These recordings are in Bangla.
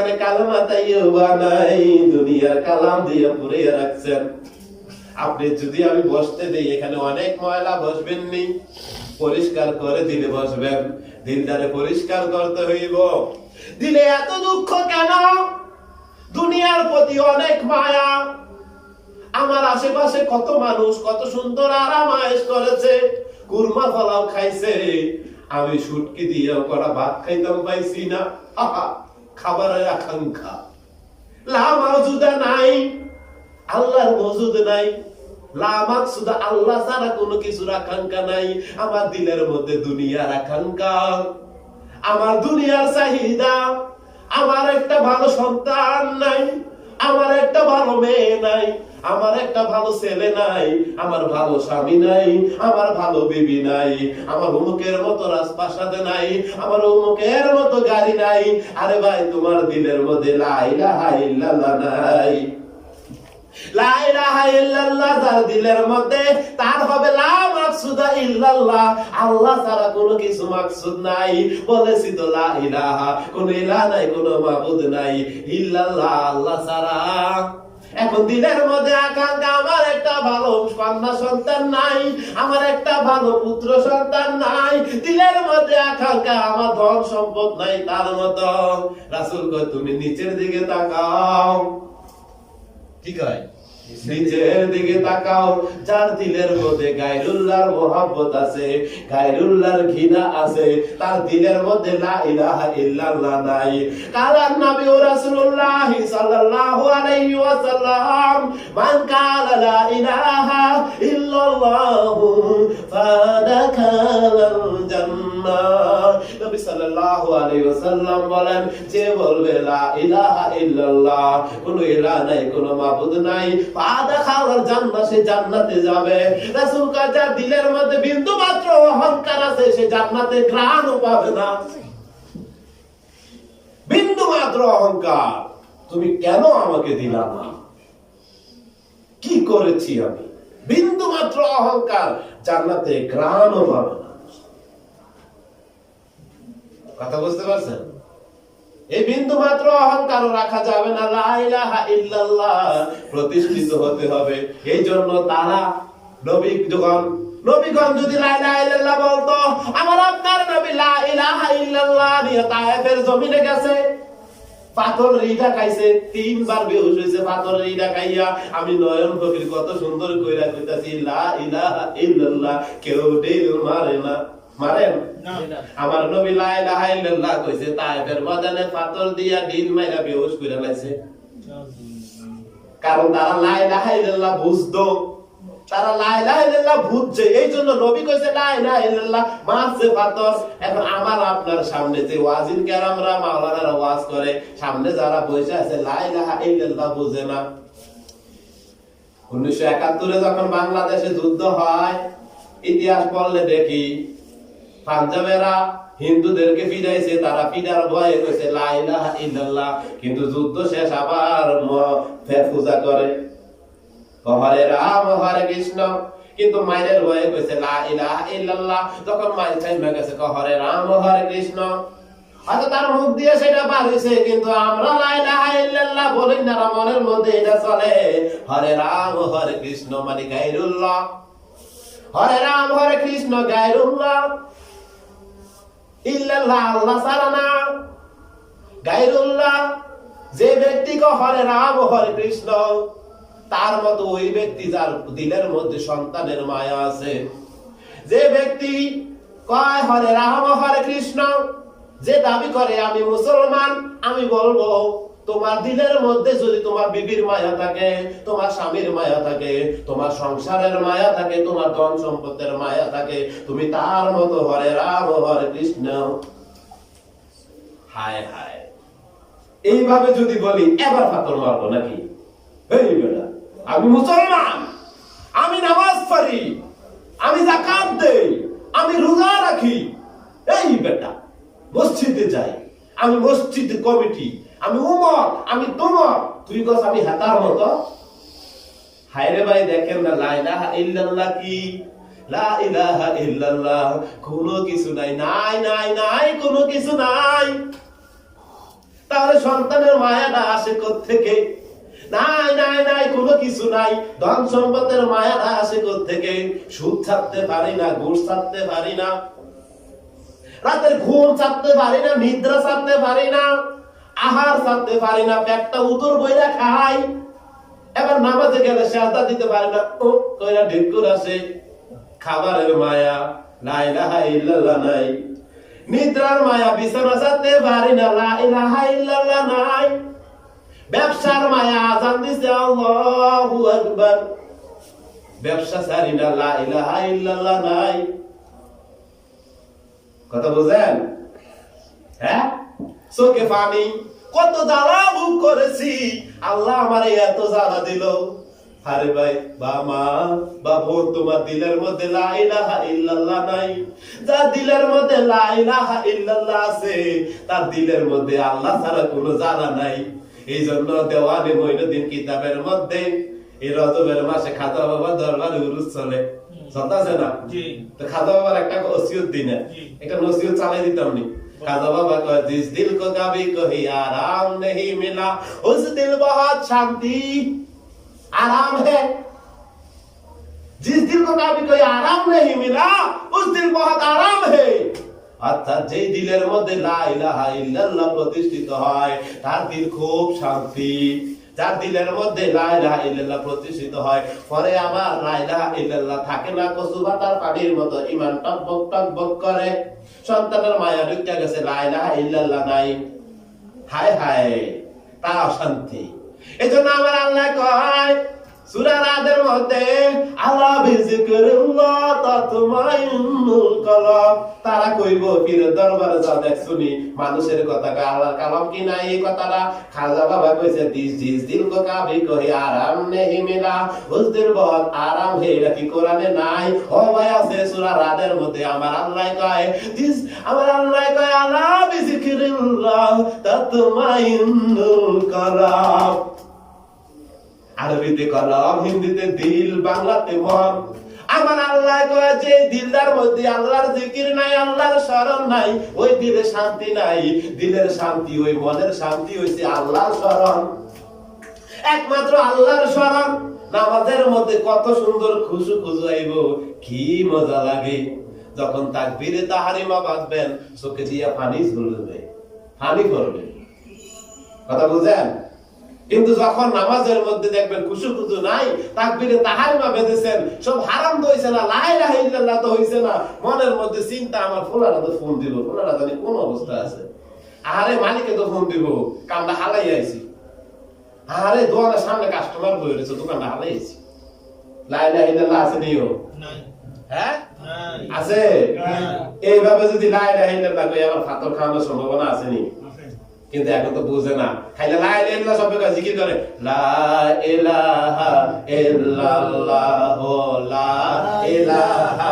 কত কালাম ওইখানে কালামা তাইয়্যিবা নাই দুনিয়ার কালাম দিয়ে পুরে রাখছেন। আপনি যদি আমি বসতে দেই এখানে অনেক ময়লা বসবেন নি পরিষ্কার করে দিলে বসবেন। দিলটারে পরিষ্কার করতে হইব। দিলে এত দুঃখ কেন? দুনিয়ার প্রতি অনেক মায়া। আমার আশেপাশে কত মানুষ কত সুন্দর আরাম আয়েশ করেছে। কুরমা ফলাও খাইছে। আমি সুটকি দিয়ে করা ভাত খাইতাম পাইছি না। আহা, খাবারের আকাঙ্ক্ষা। লা মাউজুদা নাই, আল্লাহর মজুদ নাই। লা মাকসুদা আল্লাহ ছাড়া কোনো কিছুর আকাঙ্ক্ষা নাই। আমার দিলের মধ্যে দুনিয়ার আকাঙ্ক্ষা। আমার দুনিয়ার চাহিদা, আমার একটা ভালো সন্তান নাই, আমার একটা ভালো মেয়ে নাই। আমার একটা ভালো ছেলে নাই, আমার ভালো স্বামী নাই, আমার ভালো বিবি নাই, আমার অমুকের মতো রাজপ্রাসাদে নাই, আমার অমুকের মতো গাড়ি নাই। আরে ভাই, তোমার দিলের মধ্যে লাইলাহা ইল্লাল্লাহ নাই। আল্লাহ ছাড়া কোনো কিছু মাকসুদ নাই। বলেছি তো লা ইলাহা, কোনো ইলাহ নাই, কোনো মাবুদ নাই। ইল্লাল্লাহ, আল্লাহ ছাড়া। এখন দিনের মধ্যে আকাঙ্ক্ষা আমার একটা ভালো কন্যা সন্তান নাই, আমার একটা ভালো পুত্র সন্তান নাই। দিলের মধ্যে আকাঙ্ক্ষা আমার ধন সম্পদ নাই তার মত। রাসুল তুমি নিচের দিকে তাকাও। ঠিক কয়? নিচের দিকে তাকাও, যার দিলের মধ্যে গায়রুল্লাহর মোহাব্বত আছে, গায়রুল্লাহর ঘৃণা আছে, তার দিলের মধ্যে লা ইলাহা ইল্লাল্লাহ নাই। কালার নবী ও রাসূলুল্লাহ সাল্লাল্লাহু আলাইহি ওয়াসাল্লাম, মান কালা লা ইলাহা ইল্লাল্লাহ ফাদাখালাল জান্নাহ। নবী সাল্লাল্লাহু আলাইহি ওয়াসাল্লাম বলেন, যে বলবে, লা ইলাহা ইল্লাল্লাহ ইলাহ নাই মাবুদ নাই। খাওয়ার জান্নাত, সে জান্নাতে যাবে। রাসূল যার দিলের মধ্যে বিন্দু মাত্র অহংকার আছে, সে জান্নাতে পাবে না। বিন্দু মাত্র অহংকার। তুমি কেন আমাকে দিলা না? কি করেছি আমি? বিন্দু মাত্র অহংকার। জান্নাতে ঘ্রাণও পাবে না কথা বুঝতে পারছেন? এই বিন্দু মাত্র অহংকার রাখা যাবে না। প্রতিষ্ঠিত হতে হবে। এই জন্য তারা নবী যখন নবীগণ যদি বলতো, আমার আপনার নবী জমিনে গেছে, পাথর রিডা খাইছে, তিনবার বেহুশ হইছে পাথর রিডা খাইয়া। আমি নয়ন ফকির কত সুন্দর কইরা কইতাছি, লা ইলাহা ইল্লাল্লাহ কেউ ডেল মারে না। মারেন আমার নবী লা ইলাহা ইল্লাল্লাহ কইছে তায়েফের ময়দানে পাথর দিয়া ঢিল মাইরা বেহুশ কইরা লাইছে। কারণ তারা লা ইলাহা ইল্লাল্লাহ বুঝতো। তারা লা ইলাহা ইল্লাল্লাহ বুঝছে। এই জন্য নবী কইছে লা ইলাহা ইল্লাল্লাহ মারছে পাথর। এখন আমার আপনার সামনে যে ওয়াজিন কেরামরা মাওলানারা ওয়াজ করে সামনে যারা বসে আছে লা ইলাহা ইল্লাল্লাহ বুঝে না। উনিশশো একাত্তরে যখন বাংলাদেশে যুদ্ধ হয় ইতিহাস পড়লে দেখি পাঞ্জাবেরা হিন্দুদেরকে ফিরাইছে, তারা ফিরার ভয়ে কইছে, লা ইল্লাল্লাহ। কিন্তু যুদ্ধ শেষ আবার পূজা করে। হরে রাম, হরে কৃষ্ণ। কিন্তু মায়ের ভয়ে কইছে, লা ইল্লাল্লাহ। যখন মায়ের চাইমা গেছে হরে রাম, হরে কৃষ্ণ। হয়তো তার মুখ দিয়ে সেটা বার হইছে, কিন্তু আমরা লা ইলাহা ইল্লাল্লাহ বলি না মনের মধ্যে এটা চলে। হরে রাম, হরে কৃষ্ণ মানে গায়রুল্লাহ হরে রাম, হরে কৃষ্ণ গায়রুল্লাহ যে ব্যক্তি ক হরে রাম হরে কৃষ্ণ, তার মতো ওই ব্যক্তি যার দিনের মধ্যে সন্তানের মায়া আছে। যে ব্যক্তি কয়, হরে রাম, হরে কৃষ্ণ, যে দাবি করে, আমি মুসলমান, আমি বলব তোমার দিলের মধ্যে যদি তোমার বিবির মায়া থাকে, তোমার স্বামীর মায়া থাকে, তোমার সংসারের মায়া থাকে, তোমার ধন সম্পদের মায়া থাকে, তুমি তার মতো হরে রাম, হরে কৃষ্ণ। হায় হায়। এইভাবে যদি বলি, এবার পাথর মারবো নাকি? আমি মুসলমান, আমি নামাজ পড়ি, আমি জাকাত দেই, আমি রোজা রাখি। এই বেটা, মসজিদে যাই, আমি মসজিদ কমিটি আমি উমর, আমি তোমার। তুই কস আমি হাতার মতো? হায়রে ভাই, দেখেন না, লা ইলাহা ইল্লাল্লাহ কি? লা ইলাহা ইল্লাল্লাহ, কোনো কিছু নাই নাই নাই নাই, কোনো কিছু নাই। তাহলে সন্তানের মায়াটা আসে থেকে নাই নাই নাই, কোনো কিছু নাই। ধন সম্পদের মায়াটা আসে থেকে সুদ ছাড়তে পারি না, ঘুষ ছাড়তে পারি না। রাতের ঘুম ছাড়তে পারি না, নিদ্রা ছাড়তে পারি না। আহার ছাড়তে পারি না, পেটটা উদর বইরা খাই। এবার নামাজে গেলে সাজদা দিতে পারি না। ও, কইরা ঢেকুর আসে খাবারের মায়া, লা ইলাহা ইল্লাল্লাহ নাই। নিদ্রার মায়া, বিছানা ছাড়তে পারি না, লা ইলাহা ইল্লাল্লাহ নাই। ব্যবসার মায়া, আজান দিছে আল্লাহু আকবার। ব্যবসা ছাড়ি না, লা ইলাহা ইল্লাল্লাহ নাই। কথা বুঝেন? হ্যাঁ? চোখে পানি কত জ্বালা ভোগ করেছি। আল্লাহ আমার এত জ্বালা দিল। আরে ভাই বা মা বা বোন তোমার দিলের মধ্যে ইল্লাল্লাহ নাই। যার দিলের মধ্যে ইল্লাল্লাহ আছে তার দিলের মধ্যে আল্লাহ ছাড়া কোনো জ্বালা নাই। এই জন্য দেওয়ানে মইনুদ্দিন কিতাবের মধ্যে এই রজবের মাসে খাতা বাবা দরবারে উরুস চলে। চলতেছে না? তো খাজা বাবার একটা ওসিয়ত দিনে। একটা নসিহত চালাই দিতাম নি। খাজা বাবা কয় जिस दिल को कभी कोई आराम नहीं मिला उस दिल बहुत शांति आराम है जिस दिल को कभी कोई आराम नहीं मिला उस दिल बहुत आराम है অর্থাৎ যেই দিলের মধ্যে লা ইলাহা ইল্লাল্লাহ প্রতিষ্ঠিত হয় তার দিল খুব শান্তি যার দিলের মধ্যে লা ইলাহা ইল্লাল্লাহ প্রতিষ্ঠিত হয় পরে আমার লা ইলাহা ইল্লাল্লাহ থাকে না কচু পাতার পানির মতো ইমান টকবক টকবক করে সন্তানের মায়া ঢুকিয়া গেছে, লাই ইলাহা ইল্লাল্লাহ নাই। হায় হায় তা অশান্তি। এজন্য আমার আল্লাহ কয় সূরা মধ্যে আলা বিজিকরিল্লাহ তাতমাইন্নুল কলব। তারা কইব পীর দরবারে যা দেখ শুনি, মানুষের কথা আল্লাহর কালাম কি নাই এই কথাটা? খাজা বাবা কইছে, দিস দিস, দিল কো কাবি, কহি আরাম নেহি মিলা। উস বহুত আরাম হে, এটা কোরআনে নাই? ও ভাই, আছে সূরা মধ্যে, আমার আল্লাহ কয়, দিস, আমার আল্লাহ কয় আলা বিজিকরিল্লাহ তাতমাইন্নুল কলব। আরবিতে কলম, হিন্দিতে দিল, বাংলাতে মন আমার আল্লাহ যে দিলদার মধ্যে আল্লাহর জিকির নাই, আল্লাহর স্মরণ নাই, ওই দিলে শান্তি নাই। দিলের শান্তি, ওই মনের শান্তি হইছে আল্লাহর স্মরণ। একমাত্র আল্লাহর স্মরণ। নামাজের মধ্যে কত সুন্দর খুশু খুশু আইব, কি মজা লাগে। যখন তাকবীরে তাহারিমা বাঁধবেন চোখে দিয়া পানি ঝুলবে। পানি পড়বে। কথা বুঝেন? কিন্তু যখন নামাজের মধ্যে দেখবেন খুশু খুশু নাই তাকবীরে তাহারিমা বেঁধেছেন সব হারাম তো হইছে না লা ইলাহা ইল্লাল্লাহ তো হইছে না মনের মধ্যে চিন্তা আমার ফোলারা তো ফোন দিব ফোলারা জানি কোন অবস্থা আছে। আরে মালিকে তো ফোন দিব কামটা হালাই আইছি। আরে দোকানের সামনে কাস্টমার বই রয়েছে দোকানটা হালাই আইছি। লা ইলাহা ইল্লাল্লাহ আছে নিও? হ্যাঁ? আছে? এইভাবে যদি লা ইলাহা ইল্লাল্লাহ কই আমার ফাতর খাওয়ানোর সম্ভাবনা আছে নি? কিন্তু এখন তো বুঝে না। খাইলে লা ইলাহা ইল্লাল্লাহ সব কাজ জিকির করে। লা ইলাহা ইল্লাল্লাহ, লা ইলাহা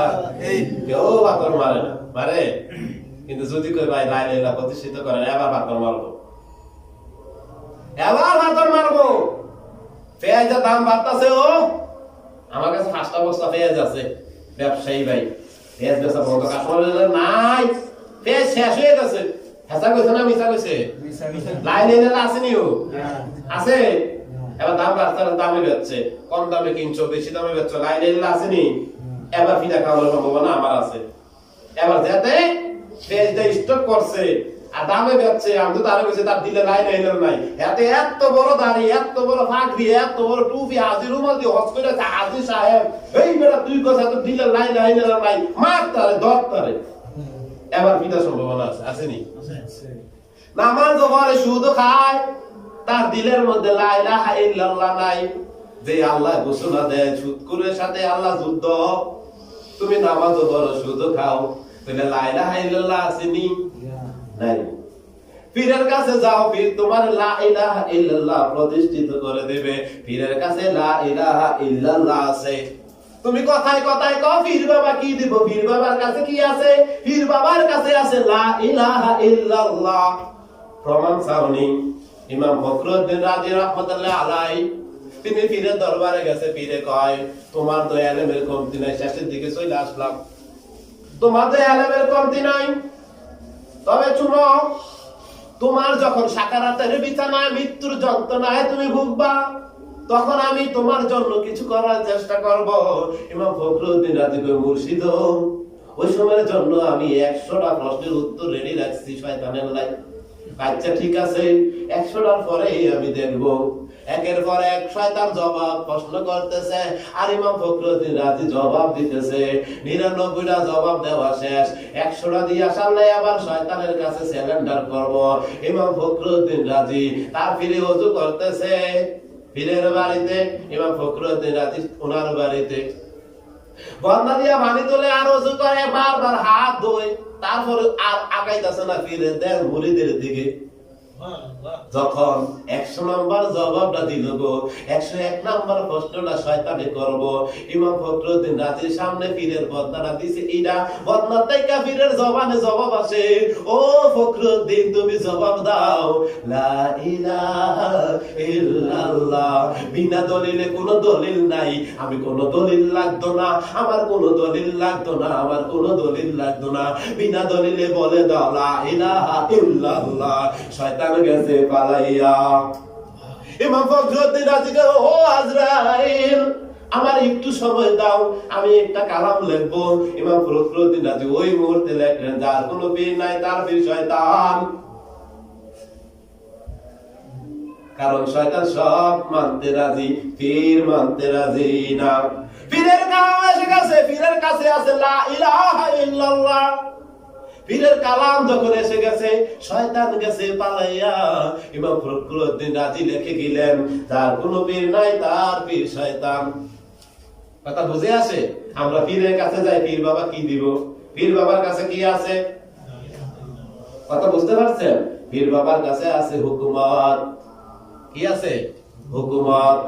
কেউ বাতর মারে না। মারে? কিন্তু যদি কই ভাই, লা ইলাহা প্রতিষ্ঠিত করেন বাতর মারবো। এবার বাতর মারবো। পেঁয়াজের দাম বাড়তাছে, ও। আমার কাছে পাঁচটা বস্তা পেঁয়াজ আছে। ব্যবসায়ী ভাই, পেঁয়াজ বেচা বন্ধ কাস্টমার নাই। পেঁয়াজ শেষ হয়ে গেছে। হেসা কইছে না মিছা কইছে লাইন এনে আসেনি ও আছে? এবার দাম বাড়ছে দামে বেচছে। কম দামে কিনছো বেশি দামে বেচছো লাইন এনে আসেনি এবার ফিটা খাওয়ানোর সম্ভাবনা আমার আছে। এবার যাতে পেঁয়াজটা স্টক করছে আর দামে বেচছে আমি তো তারে কইছে তার দিলে লাইন এনে নাই। এতে এত বড় দাড়ি এত বড় ফাঁকরি এত বড় টুপি আজি রুমাল দিয়ে হস আছে, হাজির সাহেব। এই বেটা তুই কথা তো দিলে লাইন লাইন নাই। মার তারে দর তারে। এবার ফিটা সম্ভাবনা আছে আসেনি নামাজ পড়ে সুদ খায় তার দিলের মধ্যে লা ইলাহা ইল্লাল্লাহ নাই। যে আল্লাহ ঘোষণা দেয় সুদকুরের সাথে আল্লাহ যুদ্ধ। তুমি নামাজ পড়ো সুদ খাও তাহলে লা ইলাহা ইল্লাল্লাহ আসেনি নাই। পীরের কাছে যাও পীর তোমার লা ইলাহা ইল্লাল্লাহ প্রতিষ্ঠিত করে দেবে। পীরের কাছে লা ইলাহা ইল্লাল্লাহ আছে। তুমি কথায় কথায় কও পীর বাবা কি দিব? পীর বাবার কাছে কি আছে? পীর বাবার কাছে আছে লা ইলাহা ইল্লাল্লাহ। প্রমাণ চাওনি। ইমাম ফখরুদ্দিন রাজি রহমতুল্লাহ আলাই তিনি পীরের দরবারে গেছে পীরে কয়, তোমার তো এলেমের কমতি নাই, শেষের দিকে চলে আসলাম। তোমার তো এলেমের কমতি নাই। তবে শুনো, তোমার যখন সাকারাতের বিছানায় মৃত্যুর যন্ত্রণায় তুমি ভুগবা তখন আমি তোমার জন্য কিছু করার চেষ্টা করব। ইমাম ফখরুদ্দিন রাজি কই মুর্শিদ। ওই সময়ের জন্য আমি একশোটা প্রশ্নের উত্তর রেডি রাখছি শয়তানের লাই। আচ্ছা ঠিক আছে, একশোটার পরেই আমি দেখব। একের পর এক শয়তান জবাব প্রশ্ন করতেছে, আর ইমাম ফখরুদ্দিন রাজি জবাব দিতেছে। নিরানব্বইটা জবাব দেওয়া শেষ। একশোটা দিয়ে সামনে আবার শয়তানের কাছে স্যালেন্ডার করব। ইমাম ফখরুদ্দিন রাজি, তার ফিরে অজু করতেছে। পীরের বাড়িতে ইমাম ফখরুদ্দিন রাজি ওনার বাড়িতে। বন্ধা দিয়া পানি তোলে আর অজু করে বারবার হাত ধোয়, তারপরে আর আগাইতেছে না ফিরে, দেন মুড়িদের দিকে। যখন একশো নাম্বার জবাবটা গো, একশো এক নাম্বার প্রশ্নটা শয়তানে করব। ইমাম ফখরুদ্দিন রাজির সামনে পীরের বদনাটা দিছে এইটা বদনার তাইকা পীরের জবানে জবাব আসে। ও ফখরুদ্দিন, তুমি জবাব দাও। লা ইলাহা ইল্লাল্লাহ, বিনা দলিলে কোনো দলিল নাই। আমি কোনো দলিল লাগতো না, আমার কোনো দলিল লাগতো না, আমার কোনো দলিল লাগতো না। বিনা দলিলে বলে দাও, লা ইলাহা ইল্লাল্লাহ। শয়তান গেছে পালাইয়া। ইমাম ফখরুদ্দিন রাজি কয়, ও আজরাইল আমার একটু সময় দাও আমি একটা কালাম লিখব। ইমাম ফখরুদ্দিন রাজি ওই মুহূর্তে লেখলেন যার কোনো পীর নাই তার পীর শয়তান। কারণ শয়তান সব মানতে রাজি পীর মানতে রাজি না। পীরের কালাম এসে গেছে পীরের কাছে আছে লা ইলাহা ইল্লাল্লাহ। পীরের কালাম যখন এসে গেছে, শয়তান গেছে পালাইয়া ইমাম ফখরুদ্দিন রাজি লিখে গেলেন। তার কোনো পীর নাই, তার পীর শয়তান। কথা বুঝে আসে? আমরা পীরের কাছে যাই, পীর বাবা কি দিব? পীর বাবার কাছে কি আছে? কথা বুঝতে পারছেন? পীর বাবার কাছে আছে হুকুমত কি আছে? হুকুমত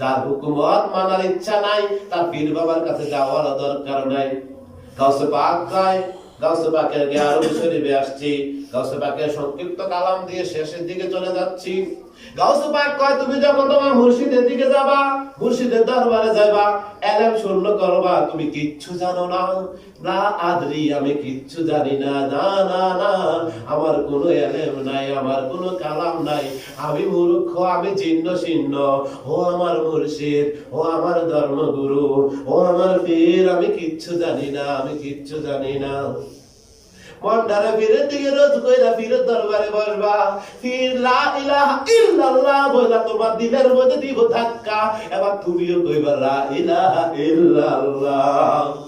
যার হুকুমত মানার ইচ্ছা নাই, তার পীর বাবার কাছে যাওয়ার দরকার নাই। গাউসে পাক যায় গাউসে পাকের জ্ঞান শরীফে আসছি। গাউসবাকের সংক্ষিপ্ত কালাম দিয়ে শেষের দিকে চলে যাচ্ছি। গাউসবাক কয়, তুমি যখন তোমার মুর্শিদের দিকে যাবা, মুর্শিদের দরবারে যাবা এলেম শূন্য করবা, তুমি কিচ্ছু জানো না। না আদরি, আমি কিচ্ছু জানি না। না না না আমার কোনো এলেম নাই আমার কোনো কালাম নাই। আমি মূর্খ, আমি চিহ্ন চিহ্ন ও আমার মুর্শিদ, ও আমার ধর্মগুরু, ও আমার পীর, আমি কিচ্ছু জানি না, আমি কিচ্ছু জানি না। মন্ডারে ফিরে দিকে রোজ কইরা ফিরে দরবারে বসবা। ফির লা ইলাহা ইল্লাল্লাহ বইলা তোমার দিলের মধ্যে দিব ধাক্কা। এবার তুমিও কইবা, লা ইলাহা ইল্লাল্লাহ।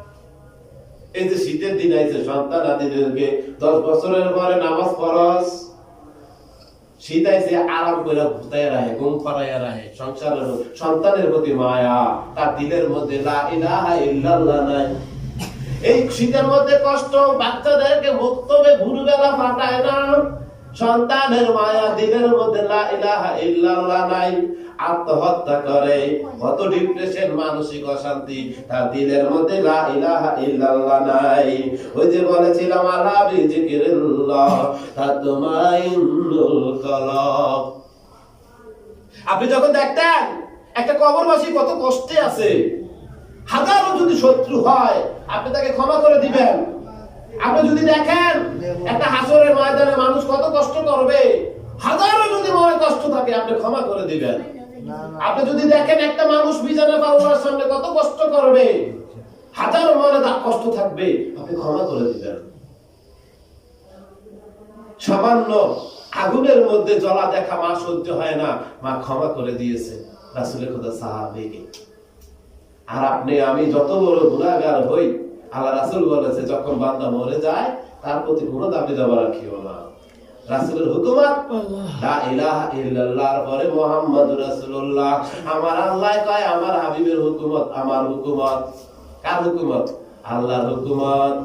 এই যে শীতের দিন আইছে, সন্তান আদিদেরকে দশ বছরের পরে নামাজ ফরজ। শীত আইছে, আরাম করে ভুতায় রাহে রাহে, সংসারের সন্তানের প্রতি মায়া, তার দিলের মধ্যে নাই। এই শীতের মধ্যে কষ্ট, বাচ্চাদেরকে মুক্তবে ভুরবেলা ফাটায় না। সন্তানের মায়া, দিলের মধ্যে লা ইলাহা ইল্লাল্লাহ নাই। আত্মহত্যা করে, কত ডিপ্রেশন মানসিক অশান্তি, তার দিলের মধ্যে লা ইলাহা ইল্লাল্লাহ নাই। ওই যে বলেছিলাম, আলা বিজিকিরিল্লাহ, তাতমাইন্নুল কলব। আপনি যখন দেখতেন, একটা কবরবাসী কত কষ্টে আছে। হাজারো যদি শত্রু হয়, আপনি তাকে ক্ষমা করে দিবেন। আপনি যদি দেখেন, একটা হাসরের ময়দানে মানুষ কত কষ্ট করবে, হাজারো যদি মনে কষ্ট থাকে, আপনি ক্ষমা করে দিবেন। আপনি যদি দেখেন একটা মানুষ বিজানে আল্লাহর সামনে কত কষ্ট করবে, হাজারো মনে তা কষ্ট থাকবে, আপনি ক্ষমা করে দিবেন। সামান্য আগুনের মধ্যে জ্বলা দেখা মা সহ্য হয় না, মা ক্ষমা করে দিয়েছে, রাসুলের কথা সাহাবিকে। আর আপনি, আমি যত বড় গুণাগার হই, আল্লাহ রাসুল বলেছে, যখন বান্দা মরে যায়, তার প্রতি কোনো দাবি দাবা রাখিও না। রাসুলের হুকুমত? লা ইলাহা ইল্লাল্লাহর পরে মুহাম্মাদুর রাসূলুল্লাহ। আমার আল্লাহ কয় আমার হাবিবের হুকুমত আমার হুকুমত। কার হুকুমত? আল্লাহর হুকুমত।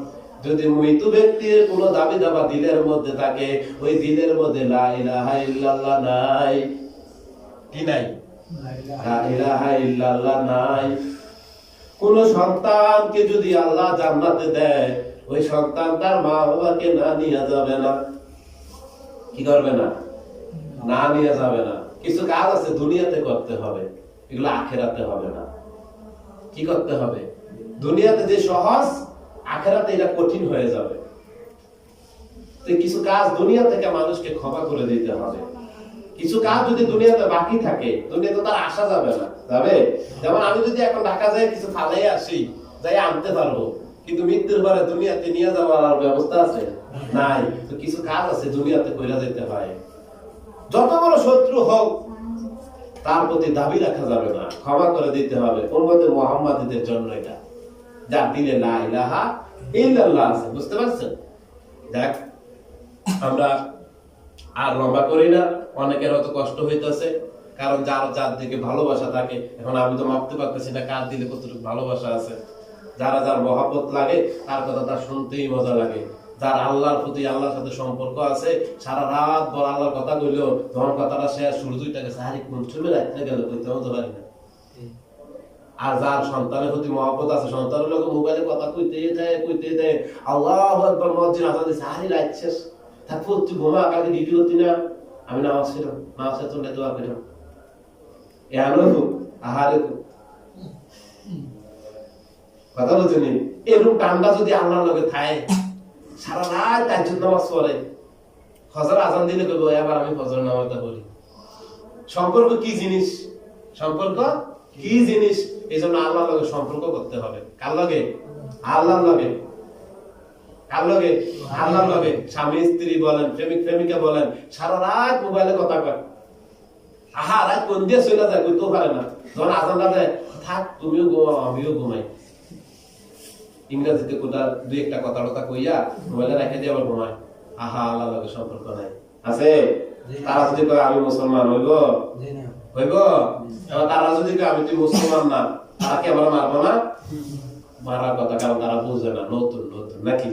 যদি মৃত ব্যক্তির কোন দাবি দাবা দিলের মধ্যে থাকে ওই দিলের মধ্যে লা ইলাহা ইল্লাল্লাহ নাই। কি নাই? লা ইলাহা ইল্লাল্লাহ নাই। কোন সন্তানকে যদি আল্লাহ জান্নাতে দেয় ওই সন্তান তার মা বাবাকে না নিয়ে যাবে না। কি করবে না? না নিয়ে যাবে না। কিছু কাজ আছে দুনিয়াতে করতে হবে, এগুলো আখেরাতে হবে না। কি করতে হবে? দুনিয়াতে যে সহজ, আখেরাতে এটা কঠিন হয়ে যাবে। কিছু কাজ দুনিয়া থেকে মানুষকে ক্ষমা করে দিতে হবে। কিছু কাজ যদি দুনিয়াতে বাকি থাকে, দুনিয়াতে তার আসা যাবে না। যাবে? যেমন আমি যদি এখন ঢাকা যাই, কিছু ফালাই আসি, যাই আনতে পারব। কিন্তু মৃত্যুর পরে দুনিয়াতে নিয়ে যাওয়ার ব্যবস্থা আছে? নাই। তো কিছু কাজ আছে, দুনিয়াতে কইরা যেতে হয়। যত বড় শত্রু হোক, তার প্রতি দাবি রাখা যাবে না। ক্ষমা করে দিতে হবে। উম্মতে মুহাম্মাদীদের জন্য এটা। যার দিলে লা ইলাহা ইল্লাল্লাহ আছে, বুঝতে পারছেন? দেখ, আমরা আর লম্বা করি না। অনেকের হয়তো কষ্ট হইতেছে, কারণ যার যার দিকে ভালোবাসা থাকে। এখন আমি তো মাপতে পারতেছি না কার দিলে কতটুকু ভালোবাসা আছে। যারা যার মহাব্বত লাগে, তার কথা তার শুনতেই মজা লাগে। যার আল্লাহর প্রতি আল্লাহর সাথে সম্পর্ক আছে, সারা রাত বড় আল্লাহর কথা কইলেও যখন কথাটা শেষ সূর্যটা গেছে আরে কোন সময় রাত্রে গেল কইতে মতো পারি না। আর যার সন্তানের প্রতি মহব্বত আছে, সন্তানের লোক মোবাইলে কথা কইতে থাকে কইতে থাকে আল্লাহ একবার মসজিদ আরে রাত শেষ। তারপর তুই ঘুমা, কালকে ডিউটি করতি না? আমি নামাজ ছিলাম নামাজ চলে দোয়া করিলাম এহানো আহারে কথা বলছেন এরকম টান্ডা যদি আল্লাহর লগে থাকে সারা রাত তাজ্জুদ নামাজ পড়ে। ফজর আজান দিলে কইব, এবার আমি ফজর নামাজটা পড়ি। সম্পর্ক কি জিনিস? সম্পর্ক কি জিনিস? এই জন্য আল্লাহর লগে সম্পর্ক করতে হবে। কার লগে? আল্লাহর লগে। কার লগে? আল্লাহর লগে। স্বামী, স্ত্রী বলেন, প্রেমিক, প্রেমিকা বলেন, সারা রাত মোবাইলে কথা কয়। আহা, রাত কোন দিয়ে চলে যায় কইতেও পারে না। যখন আজান দেয়, থাক, তুমিও ঘুমাও, আমিও ঘুমাই। ইংরেজিতে কোথা দুই একটা কথা কথা কইয়া মোবাইলে রেখে দিয়ে আবার ঘুমায়। আহা আল্লাহ লগে সম্পর্ক নাই। আছে? তারা যদি কয় আমি মুসলমান হইব? হইব? তারা যদি কয় আমি তুই মুসলমান না তারা কি আমরা মারবো না? মারার কথা কারণ তারা বুঝে না নতুন নতুন নাকি?